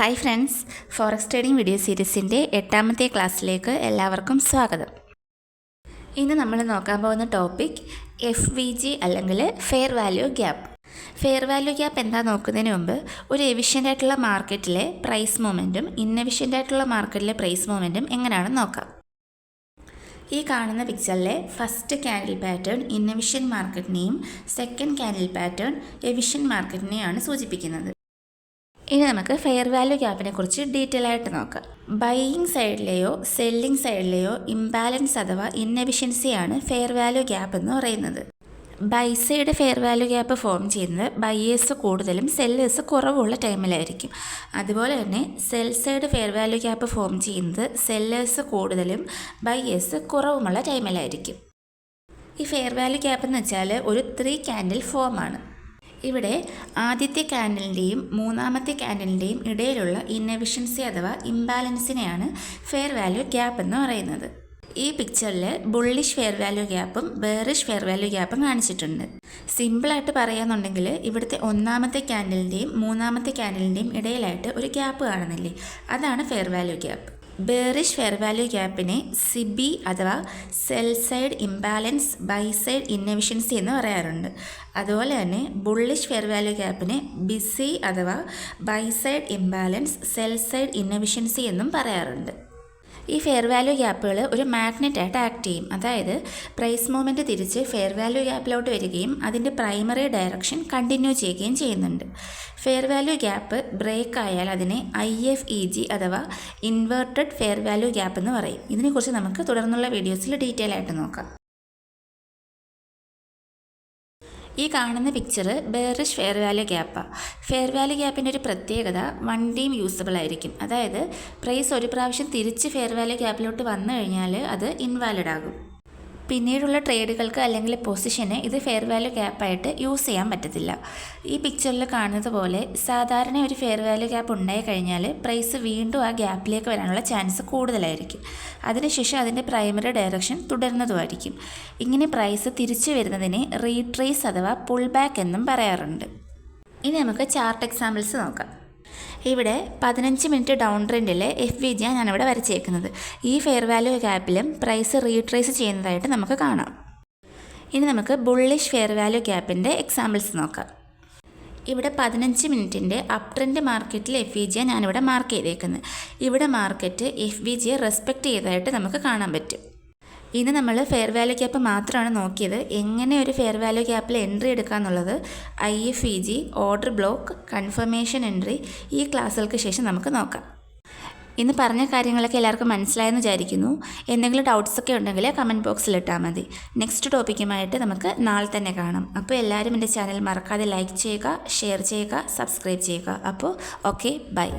Hi friends forex trading video സീരീസിന്റെ എട്ടാമത്തെ ക്ലാസ്സിലേക്ക് എല്ലാവർക്കും സ്വാഗതം. ഇന്ന് നമ്മൾ നോക്കാൻ പോകുന്ന ടോപ്പിക് എഫ് വി ജി അല്ലെങ്കിൽ fair value gap fair value gap എന്താ നോക്കുന്നതിന് മുമ്പ് ഒരു എഫിഷ്യന്റ് ആയിട്ടുള്ള മാർക്കറ്റിലെ പ്രൈസ് മൂവ്മെന്റും ഇന്നെഫിഷ്യന്റ് ആയിട്ടുള്ള മാർക്കറ്റിലെ പ്രൈസ് മൂവ്മെന്റും എങ്ങനെയാണെന്ന് നോക്കാം. ഈ കാണുന്ന പിക്ചറിലെ ഫസ്റ്റ് ക്യാൻഡിൽ പാറ്റേൺ ഇന്നെവിഷ്യൻ മാർക്കറ്റിനെയും സെക്കൻഡ് ക്യാൻഡിൽ പാറ്റേൺ എവിഷ്യൻ മാർക്കറ്റിനെയാണ് സൂചിപ്പിക്കുന്നത്. ഇനി നമുക്ക് ഫെയർ വാല്യൂ ഗ്യാപ്പിനെ കുറിച്ച് ഡീറ്റെയിൽ ആയിട്ട് നോക്കാം. ബൈയിങ് സൈഡിലെയോ സെല്ലിംഗ് സൈഡിലെയോ ഇംബാലൻസ് അഥവാ ഇന്നെഫിഷ്യൻസിയാണ് ഫെയർ വാല്യൂ ഗ്യാപ്പ് എന്ന് പറയുന്നത്. Buy side fair value gap form ചെയ്യുന്നത് ബൈയേഴ്സ് കൂടുതലും സെല്ലേഴ്സ് കുറവുള്ള ടൈമിലായിരിക്കും അതുപോലെ തന്നെ sell side fair value gap form ചെയ്യുന്നത് സെല്ലേഴ്സ് കൂടുതലും ബൈയേഴ്സ് കുറവുമുള്ള ടൈമിലായിരിക്കും ഈ ഫെയർ വാല്യൂ ഗ്യാപ്പ് എന്ന് വെച്ചാൽ ഒരു ത്രീ ക്യാൻഡിൽ ഫോമാണ് ഇവിടെ ആദ്യത്തെ ക്യാൻഡലിന്റെയും മൂന്നാമത്തെ ക്യാൻഡലിന്റെയും ഇടയിലുള്ള ഇന്നവിഷൻസി അഥവാ ഇംബാലൻസിനെയാണ് ഫെയർ വാല്യൂ ഗ്യാപ്പ് എന്ന് പറയുന്നത്. ഈ പിക്ചറിൽ ബുള്ളിഷ് ഫെയർ വാല്യൂ ഗ്യാപ്പും ബേറിഷ് ഫെയർ വാല്യൂ ഗ്യാപ്പും കാണിച്ചിട്ടുണ്ട്. സിമ്പിളായിട്ട് പറയുകയെന്നുണ്ടെങ്കിൽ ഇവിടുത്തെ ഒന്നാമത്തെ ക്യാൻഡലിന്റെയും മൂന്നാമത്തെ ക്യാൻഡലിന്റെയും ഇടയിലായിട്ട് ഒരു ഗ്യാപ്പ് കാണുന്നില്ലേ? അതാണ് fair value gap. Bearish fair value ഗ്യാപ്പിനെ SIBI അഥവാ sell side imbalance buy side inefficiency എന്ന് പറയാറുണ്ട്. അതുപോലെ തന്നെ ബുള്ളിഷ് ഫെയർ വാല്യൂ ഗ്യാപ്പിനെ ബിസി അഥവാ buy side imbalance sell side inefficiency എന്നും പറയാറുണ്ട്. ഈ ഫെയർ വാല്യൂ ഗ്യാപ്പുകൾ ഒരു മാഗ്നറ്റായിട്ട് ആക്ട് ചെയ്യും. അതായത് പ്രൈസ് മൂവ്മെന്റ് തിരിച്ച് ഫെയർ വാല്യൂ ഗ്യാപ്പിലോട്ട് വരികയും അതിന്റെ പ്രൈമറി ഡയറക്ഷൻ കണ്ടിന്യൂ ചെയ്യുകയും ചെയ്യുന്നുണ്ട്. ഫെയർ വാല്യൂ ഗ്യാപ്പ് ബ്രേക്ക് ആയാൽ അതിനെ ഐ എഫ് ഇ ജി അഥവാ ഇൻവേർട്ടഡ് ഫെയർ വാല്യൂ ഗ്യാപ്പ് എന്ന് പറയും. ഇതിനെക്കുറിച്ച് നമുക്ക് തുടർന്നുള്ള വീഡിയോസിൽ ഡീറ്റെയിൽ ആയിട്ട് നോക്കാം. ഈ കാണുന്ന പിക്ചർ ബേറിഷ് ഫെയർ വാല്യൂ ഗ്യാപ്പാണ് ഫെയർ വാല്യൂ ഗ്യാപ്പിന്റെ ഒരു പ്രത്യേകത വൺ ടൈം യൂസബിൾ ആയിരിക്കും. അതായത് പ്രൈസ് ഒരു പ്രാവശ്യം തിരിച്ച് ഫെയർ വാല്യൂ ഗ്യാപ്പിലോട്ട് വന്നു കഴിഞ്ഞാൽ അത് ഇൻവാലിഡ് ആകും. പിന്നീടുള്ള ട്രേഡുകൾക്ക് അല്ലെങ്കിൽ പൊസിഷന് ഇത് ഫെയർ വാല്യൂ ഗ്യാപ്പായിട്ട് യൂസ് ചെയ്യാൻ പറ്റത്തില്ല. ഈ പിക്ചറിൽ കാണുന്നത് പോലെ സാധാരണ ഒരു ഫെയർ വാല്യൂ ഗ്യാപ്പ് ഉണ്ടായി കഴിഞ്ഞാൽ പ്രൈസ് വീണ്ടും ആ ഗ്യാപ്പിലേക്ക് വരാനുള്ള ചാൻസ് കൂടുതലായിരിക്കും. അതിനുശേഷം അതിന്റെ പ്രൈമറി ഡയറക്ഷൻ തുടരുന്നതുമായിരിക്കും ഇങ്ങനെ പ്രൈസ് തിരിച്ചു വരുന്നതിനെ റീട്രേസ് അഥവാ പുൾ ബാക്ക് എന്നും പറയാറുണ്ട്. ഇനി നമുക്ക് ചാർട്ട് എക്സാമ്പിൾസ് നോക്കാം. ഇവിടെ പതിനഞ്ച് മിനിറ്റ് ഡൗൺ ട്രെൻഡിലെ എഫ് വി ജിയാണ് ഞാനിവിടെ വരച്ചേക്കുന്നത്. ഈ ഫെയർ വാല്യൂ ഗ്യാപ്പിലും പ്രൈസ് റീട്രേസ് ചെയ്യുന്നതായിട്ട് നമുക്ക് കാണാം. ഇനി നമുക്ക് ബുള്ളിഷ് ഫെയർ വാല്യൂ ഗ്യാപ്പിന്റെ എക്സാമ്പിൾസ് നോക്കാം. ഇവിടെ പതിനഞ്ച് മിനിറ്റിന്റെ അപ് ട്രെൻഡ് മാർക്കറ്റിൽ എഫ് വി ജിയാണ് ഞാനിവിടെ മാർക്ക് ചെയ്തേക്കുന്നത്. ഇവിടെ മാർക്കറ്റ് എഫ് വി ജിയെ റെസ്പെക്റ്റ് ചെയ്തതായിട്ട് നമുക്ക് കാണാൻ പറ്റും. ഇനി നമ്മൾ ഫെയർ വാല്യൂ ക്യാപ്പ് മാത്രമാണ് നോക്കിയത്. എങ്ങനെ ഒരു ഫെയർ വാല്യൂ ക്യാപ്പിൽ എൻട്രി എടുക്കുക എന്നുള്ളത് I F E G order block confirmation entry ഈ ക്ലാസ്സുകൾക്ക് ശേഷം നമുക്ക് നോക്കാം. ഇന്ന് പറഞ്ഞ കാര്യങ്ങളൊക്കെ എല്ലാവർക്കും മനസ്സിലായെന്ന് വിചാരിക്കുന്നു. എന്തെങ്കിലും ഡൗട്ട്സ് ഒക്കെ ഉണ്ടെങ്കിൽ കമന്റ് ബോക്സിൽ ഇട്ടാൽ മതി. നെക്സ്റ്റ് ടോപ്പിക്കുമായിട്ട് നമുക്ക് നാളെ തന്നെ കാണാം. അപ്പോൾ എല്ലാവരും എന്റെ ചാനൽ മറക്കാതെ ലൈക്ക് ചെയ്യുക ഷെയർ ചെയ്യുക സബ്സ്ക്രൈബ് ചെയ്യുക. അപ്പോൾ ഓക്കെ ബൈ